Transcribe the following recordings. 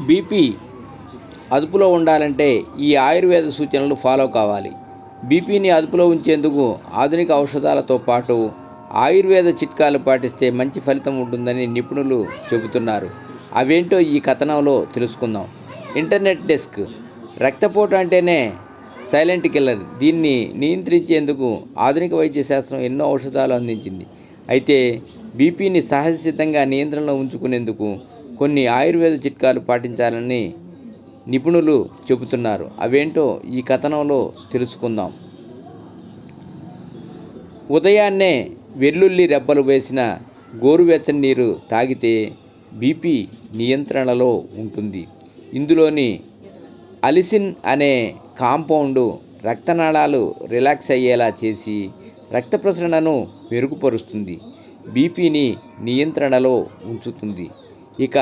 BP అదుపులో ఉండాలంటే ఈ ఆయుర్వేద సూచనలు ఫాలో కావాలి. బీపీని అదుపులో ఉంచేందుకు ఆధునిక ఔషధాలతో పాటు ఆయుర్వేద చిట్కాలు పాటిస్తే మంచి ఫలితం ఉంటుందని నిపుణులు చెబుతున్నారు. అవేంటో ఈ కథనంలో తెలుసుకుందాం. Internet desk. రక్తపోటు అంటేనే సైలెంట్ కిల్లర్. దీన్ని నియంత్రించేందుకు ఆధునిక వైద్య శాస్త్రం ఎన్నో ఔషధాలు అందించింది. అయితే బీపీని సహజ సిద్ధంగా నియంత్రణలో ఉంచుకునేందుకు కొన్ని ఆయుర్వేద చిట్కాలు పాటించాలని నిపుణులు చెబుతున్నారు. అవేంటో ఈ కథనంలో తెలుసుకుందాం. ఉదయాన్నే వెల్లుల్లి రెబ్బలు వేసిన గోరువెచ్చని నీరు తాగితే బీపీ నియంత్రణలో ఉంటుంది. ఇందులోని అలిసిన్ అనే కాంపౌండ్ రక్తనాళాలు రిలాక్స్ అయ్యేలా చేసి రక్త ప్రసరణను మెరుగుపరుస్తుంది. బీపీని నియంత్రణలో ఉంచుతుంది. ఇక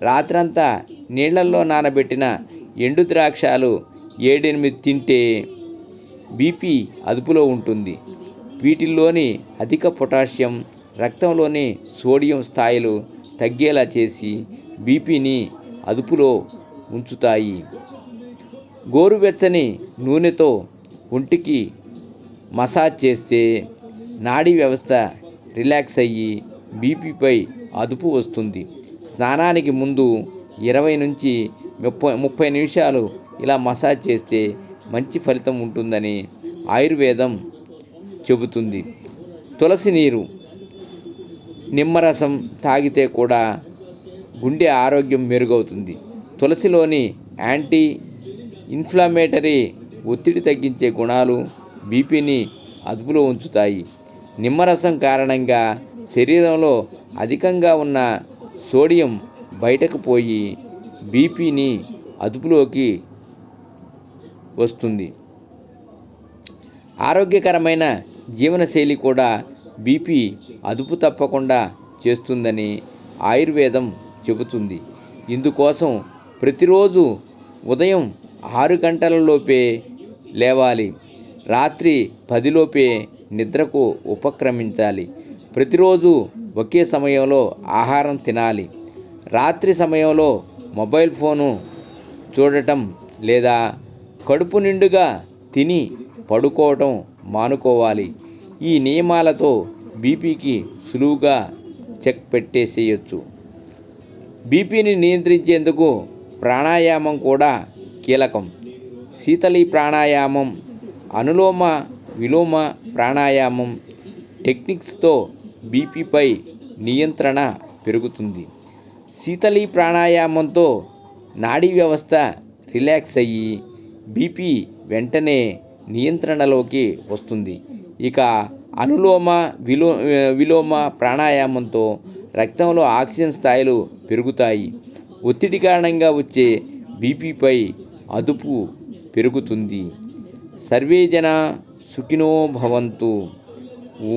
రాత్రంతా నీళ్ళల్లో నానబెట్టిన ఎండు ద్రాక్షాలు ఏడెనిమిది తింటే బీపీ అదుపులో ఉంటుంది. వీటిల్లోని అధిక పొటాషియం రక్తంలోని సోడియం స్థాయిలు తగ్గేలా చేసి బీపీని అదుపులో ఉంచుతాయి. గోరువెచ్చని నూనెతో ఒంటికి మసాజ్ చేస్తే నాడీ వ్యవస్థ రిలాక్స్ అయ్యి బీపీపై అదుపు వస్తుంది. స్నానానికి ముందు ఇరవై నుంచి ముప్పై ముప్పై నిమిషాలు ఇలా మసాజ్ చేస్తే మంచి ఫలితం ఉంటుందని ఆయుర్వేదం చెబుతుంది. తులసి నీరు నిమ్మరసం తాగితే కూడా గుండె ఆరోగ్యం మెరుగవుతుంది. తులసిలోని యాంటీ ఇన్ఫ్లమేటరీ ఒత్తిడి తగ్గించే గుణాలు బీపీని అదుపులో ఉంచుతాయి. నిమ్మరసం కారణంగా శరీరంలో అధికంగా ఉన్న సోడియం బయటకు పోయి బీపీని అదుపులోకి వస్తుంది. ఆరోగ్యకరమైన జీవనశైలి కూడా బీపీ అదుపు తప్పకుండా చేస్తుందని ఆయుర్వేదం చెబుతుంది. ఇందుకోసం ప్రతిరోజు ఉదయం ఆరు గంటలలోపే లేవాలి. రాత్రి పదిలోపే నిద్రకు ఉపక్రమించాలి. ప్రతిరోజు ఒకే సమయంలో ఆహారం తినాలి. రాత్రి సమయంలో మొబైల్ ఫోను చూడటం లేదా కడుపు నిండుగా తిని పడుకోవటం మానుకోవాలి. ఈ నియమాలతో బీపీకి సులువుగా చెక్ పెట్టేసేయచ్చు. బీపీని నియంత్రించేందుకు ప్రాణాయామం కూడా కీలకం. శీతలి ప్రాణాయామం అనులోమ విలోమ ప్రాణాయామం టెక్నిక్స్తో బీపీపై నియంత్రణ పెరుగుతుంది. శీతలి ప్రాణాయామంతో నాడీ వ్యవస్థ రిలాక్స్ అయ్యి బీపీ వెంటనే నియంత్రణలోకి వస్తుంది. ఇక అనులోమ విలో విలోమ ప్రాణాయామంతో రక్తంలో ఆక్సిజన్ స్థాయిలు పెరుగుతాయి. ఒత్తిడి కారణంగా వచ్చే బీపీపై అదుపు పెరుగుతుంది. సర్వేజన సుఖినో భవంతు. ఓ